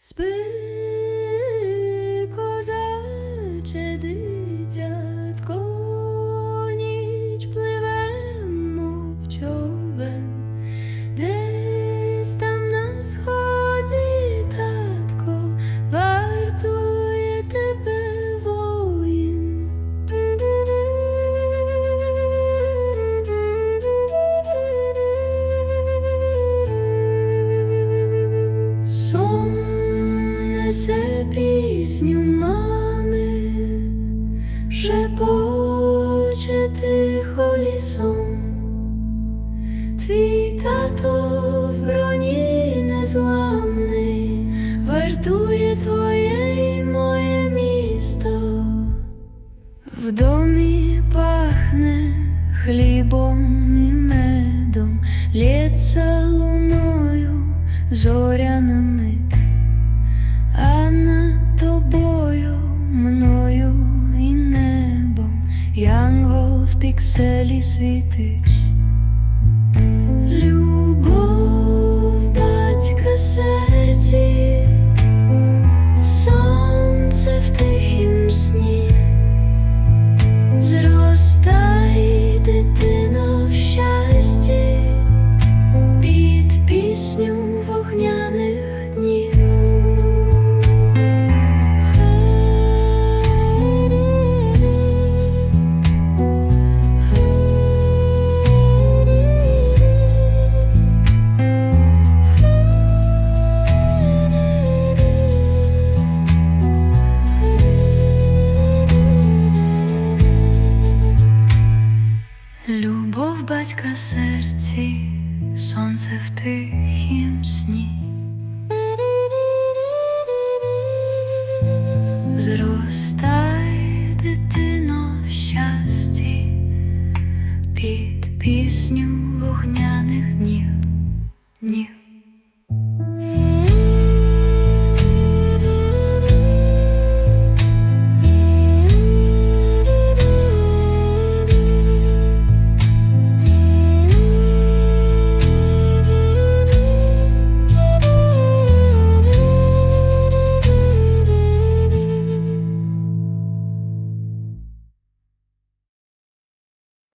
Спи, козаче дитятко, несе пісню мами, шепоче тихо лісом. Твій тато в броні незламний, вартує твоє і моє місто. В домі пахне хлібом і медом, лється луною зоряна пікселі світить. Любов батька Любов батька серці, сонце в тихім сні. Зростай, дитино, в щасті, під пісню вогняних днів, днів.